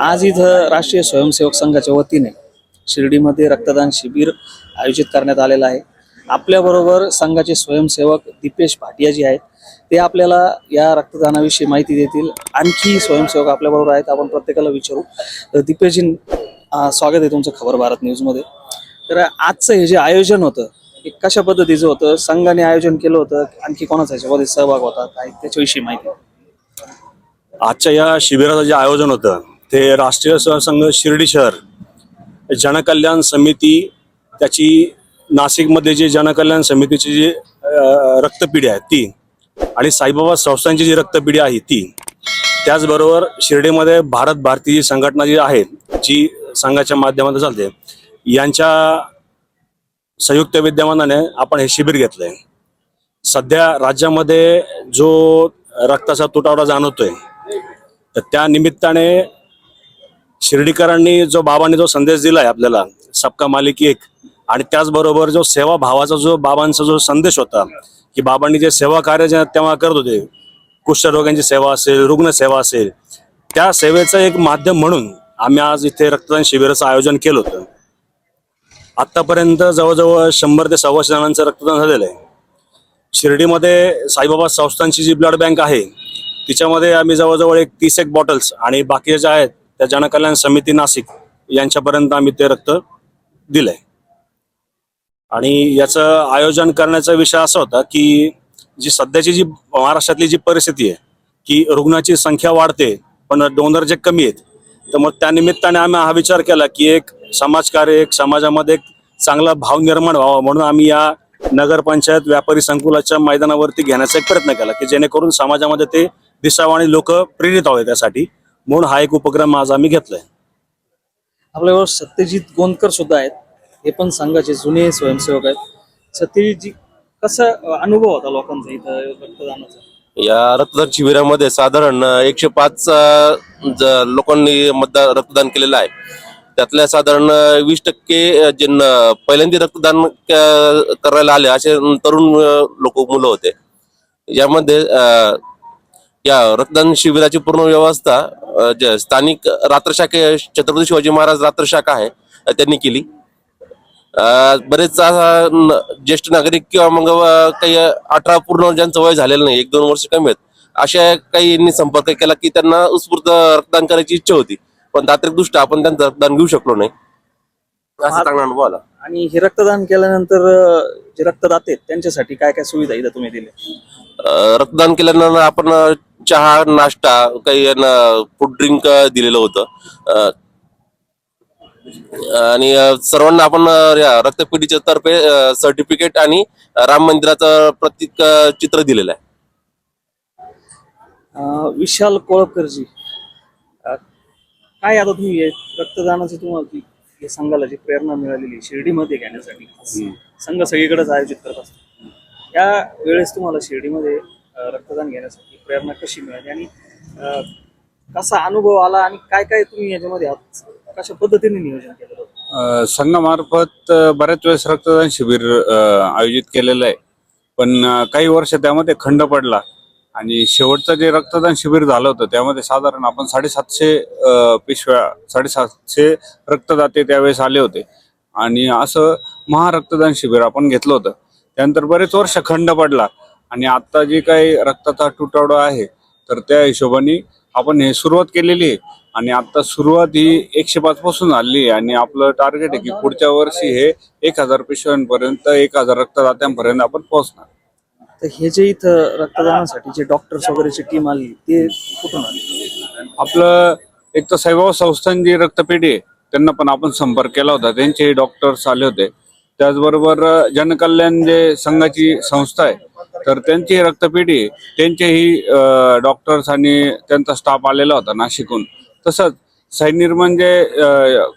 आज इथं राष्ट्रीय स्वयंसेवक संघाच्या वतीने शिर्डीमध्ये रक्तदान शिबिर आयोजित करण्यात आलेलं आहे. आपल्याबरोबर संघाचे स्वयंसेवक दीपेश भाटिया जी आहेत ते आपल्याला या रक्तदानाविषयी माहिती देतील. आणखी स्वयंसेवक आपल्याबरोबर आहेत आपण प्रत्येकाला विचारू. दीपेशजी स्वागत आहे तुमचं खबर भारत न्यूजमध्ये. तर आजचं हे जे आयोजन होतं हे कशा पद्धतीचं होतं? संघाने आयोजन केलं होतं आणखी कोणाचा याच्यामध्ये सहभाग होता? काय त्याच्याविषयी माहिती? आजच्या या शिबिराचं जे आयोजन होतं ते राष्ट्रीय सहसंघ शिर्डी शहर जनकल्याण समिती त्याची नाशिकमध्ये जी जनकल्याण समितीची जी रक्तपिढी आहे ती आणि साईबाबा संस्थांची जी रक्तपिढी आहे ती. त्याचबरोबर शिर्डीमध्ये भारत भारती जी संघटना जी आहे जी संघाच्या माध्यमातून चालते यांच्या संयुक्त विद्यमानाने आपण हे शिबिर घेतलंय. सध्या राज्यामध्ये जो रक्ताचा तुटवडा जाणवतोय तर त्या निमित्ताने शिर्डीकरांनी जो बाबांनी जो संदेश दिलाय आपल्याला सबका मालिक एक आणि त्याचबरोबर जो सेवा भावाचा जो बाबांचा जो संदेश होता की बाबांनी जे सेवा कार्य तेव्हा करत होते कुष्ठरोग्यांची सेवा असेल रुग्णसेवा असेल त्या सेवेचं एक माध्यम म्हणून आम्ही आज इथे रक्तदान शिबिराचं आयोजन केलं होतं. आतापर्यंत जवळजवळ शंभर ते सव्वाशे जणांचं रक्तदान झालेलं आहे. शिर्डीमध्ये साईबाबा संस्थांची जी ब्लड बँक आहे तिच्यामध्ये आम्ही जवळजवळ एक तीस एक बॉटल्स आणि बाकीच्या जे आहेत त्या जनकल्याण समिती नाशिक यांच्यापर्यंत आम्ही ते रक्त दिलंय. आणि याचं आयोजन करण्याचा विषय असा होता की जी सध्याची जी महाराष्ट्रातली जी परिस्थिती आहे की रुग्णाची संख्या वाढते पण डोनर जे कमी आहेत तर मग त्या निमित्ताने आम्ही हा विचार केला की एक समाजकार्य एक समाजामध्ये एक चांगला भाव निर्माण व्हावा म्हणून आम्ही या नगरपंचायत व्यापारी संकुलाच्या मैदानावरती घेण्याचा एक प्रयत्न केला की जेणेकरून समाजामध्ये ते दिसावं आणि लोक प्रेरित व्हावे त्यासाठी. म्हणून हा एक उपक्रम आज आम्ही घेतलाय. आपल्याबरोबर सत्यजित गोंदकर सुद्धा आहेत. हे पण संघाचे जुने स्वयंसेवक आहेत. सत्यजितजी कसा अनुभव होता लोकांचा इथं रक्तदानाचा? या रक्तदान शिबिरामध्ये साधारण एकशे पाच लोकांनी मतदान रक्तदान केलेलं आहे. त्यातल्या साधारण वीस टक्के जे न- पहिल्यांदा रक्तदान क- करायला आले असे तरुण लोक मुलं होते. यामध्ये अ, या रक्तदान शिबिराची पूर्ण व्यवस्था स्थानिक रात्रशाखे छत्रपती शिवाजी महाराज रात्रशाखा आहे त्यांनी केली. बरेच ज्येष्ठ नागरिक किंवा मग काही अठरा पूर्ण ज्यांचं वय झालेलं नाही एक दोन वर्ष कमी आहेत अशा काही यांनी संपर्क केला की त्यांना उत्स्फूर्त रक्तदान करायची इच्छा होती. पण तांत्रिक दृष्ट्या आपण त्यांचं रक्तदान घेऊ शकलो नाही. असा चांगला अनुभव आला. आणि हे रक्तदान केल्यानंतर जे रक्तदाते त्यांच्यासाठी काय काय सुविधा इथं तुम्ही दिल्या? रक्तदान केल्यानंतर आपण चहा नाश्ता काही फूड ड्रिंक दिलेलं होतं. आणि सर्वांना आपण या रक्तपेढीच्या तर्फे सर्टिफिकेट आणि राम मंदिराचं प्रतीक चित्र दिलेलं आहे. विशाल कोळपकरजी काय आता तुम्ही हे रक्तदानाची तुम्हाला या संघाला जी प्रेरणा मिळालेली शिर्डीमध्ये घेण्यासाठी. संघ सगळीकडेच आयोजित करत असतो. त्या वेळेस तुम्हाला शिर्डीमध्ये रक्तदान घेण्यासाठी प्रेरणा कशी मिळाली? आणि कसा अनुभव आला आणि काय काय तुम्ही याच्यामध्ये आहात? कशा पद्धतीने नियोजन केलं संघामार्फत बऱ्याच वेळेस रक्तदान शिबिर आयोजित केलेलं आहे. पण काही वर्ष त्यामध्ये खंड पडला आणि शेवटचं जे रक्तदान शिबिर झालं होतं त्यामध्ये साधारण आपण साडेसातशे पिशव्या साडेसातशे रक्तदाते त्यावेळेस आले होते. आणि असं महारक्तदान शिबिर आपण घेतलं होतं. त्यानंतर बरेच वर्ष खंड पडला. आणि आता जे काही रक्ताचा तुटवडा आहे तर त्या हिशोबाने आपण हे सुरुवात केलेली आहे. आणि आता सुरुवात ही एकशे पाच पासून झाली आहे आणि आपलं टार्गेट आहे की पुढच्या वर्षी हे एक हजार पिशव्यांपर्यंत एक हजार रक्तदात्यांपर्यंत आपण पोहोचणार. तर हे जे इथं रक्तदानासाठी जे डॉक्टर्स वगैरेची टीम आली ते कुठून आली? आपलं एक तर साईबाबा संस्थान जी रक्तपेढी आहे त्यांना पण आपण संपर्क केला होता. त्यांचे डॉक्टर्स आले होते. त्याचबरोबर जनकल्याण जे संघाची संस्था आहे तर त्यांची रक्तपेढी त्यांचेही डॉक्टर्स आणि त्यांचा स्टाफ आलेला होता नाशिकहून. तसंच साईनिर्मन जे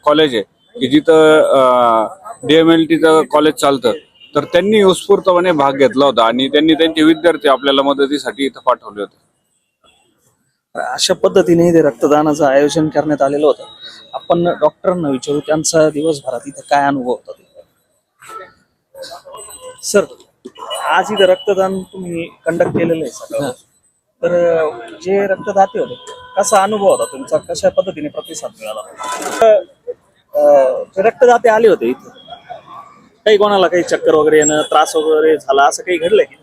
कॉलेज आहे की जिथं डी एम एल टीचं कॉलेज चालतं तर त्यांनी उत्स्फूर्तपणे भाग घेतला होता आणि त्यांनी त्यांचे विद्यार्थी आपल्याला मदतीसाठी इथं पाठवले होते. अशा पद्धतीने ते रक्तदानाचं आयोजन करण्यात आलेलं होतं. आपण डॉक्टरांना विचारू त्यांचा दिवसभरात इथं काय अनुभव होता? ते सर आज इथं रक्तदान तुम्ही कंडक्ट केलेलं आहे सर तर जे रक्तदाते होते कसा अनुभव होता तुमचा? कशा पद्धतीने प्रतिसाद मिळाला? तर, अं, जे रक्तदाते आले होते इथे काही कोणाला काही चक्कर वगैरे येणं त्रास वगैरे झाला असं काही घडलंय की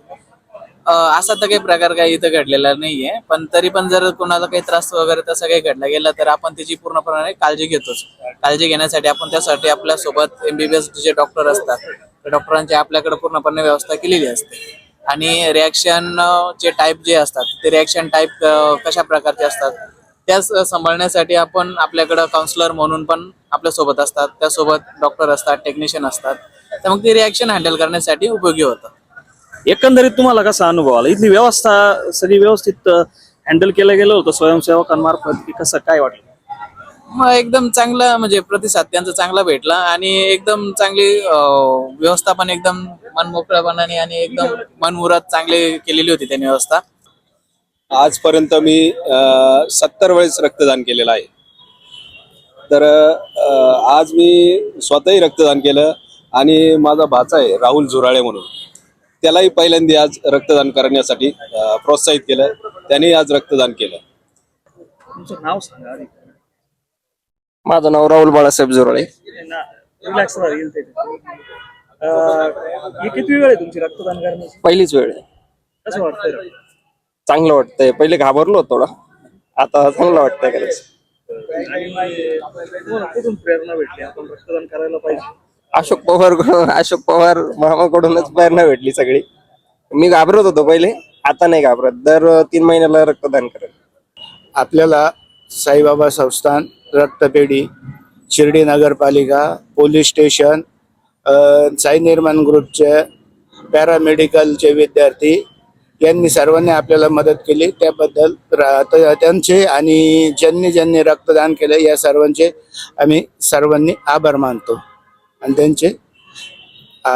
असा तर काही प्रकार काही इथं घडलेला नाहीये. पण तरी पण जर कोणाला काही त्रास वगैरे तसं काही घडला गेला तर आपण त्याची पूर्णपणे काळजी घेतोच. काळजी घेण्यासाठी आपण त्यासाठी आपल्यासोबत एमबीबीएस जे डॉक्टर असतात त्या डॉक्टरांची आपल्याकडे पूर्णपणे व्यवस्था केलेली असते. आणि रिॲक्शन चे टाईप जे असतात ते रिॲक्शन टाईप कशा प्रकारचे असतात त्या सांभाळण्यासाठी आपण आपल्याकडं काउन्सिलर म्हणून पण आपल्यासोबत असतात. त्यासोबत डॉक्टर असतात टेक्निशियन असतात. तर मग ते रिॲक्शन हँडल करण्यासाठी उपयोगी होतं. एकंदरीत तुम्हाला कसा अनुभव आला? इथली व्यवस्था सगळी व्यवस्थित हँडल केलं गेलं होतं स्वयंसेवकांमार्फत? की कसं काय वाटलं? मग एकदम चांगला म्हणजे प्रतिसाद त्यांचा चांगला भेटला आणि एकदम चांगली व्यवस्था पण एकदम मनमोकळ्यापणाने आणि एकदम मनमुरात चांगली केलेली होती त्यांनी व्यवस्था. आजपर्यंत मी सत्तर वेळेस रक्तदान केलेलं आहे. तर आज मी स्वतःही रक्तदान केलं आणि माझा भाचा आहे राहुल झुराळे म्हणून. त्यालाही पहिल्यांदा आज रक्तदान करण्यासाठी प्रोत्साहित केलं त्याने आज रक्तदान केलं तुमचं नाव सांगा आधी. माझं नाव राहुल बाळासाहेब जोराळे. रिलॅक्स येईल ते. अं, ही किती वेळ आहे तुमची रक्तदान करण्याची? पहिलीच वेळ आहे. कसं वाटतंय चांगलं वाटतंय. पहिले घाबरलो होतो थोडा आता चांगलं वाटतंय खरंच आणि तुम्हाला कुठून प्रेरणा भेटली? आपण रक्तदान करायला पाहिजे. अशोक पवार अशोक पवार मामाकडूनच प्रेरणा भेटली सगळी. मी घाबरत होतो पहिले आता नाही घाबरत. दर तीन महिन्याला रक्तदान करेल. आपल्याला साईबाबा संस्थान रक्तपेढी शिर्डी नगरपालिका पोलीस स्टेशन साई निर्माण ग्रुपचे पॅरामेडिकलचे विद्यार्थी यांनी सर्वांनी आपल्याला मदत केली. त्याबद्दल त्यांचे आणि ज्यांनी ज्यांनी रक्तदान केले या सर्वांचे आम्ही सर्वांनी आभार मानतो. आणि त्यांचे अ,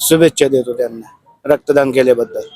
शुभेच्छा देतो त्यांना रक्तदान केल्याबद्दल.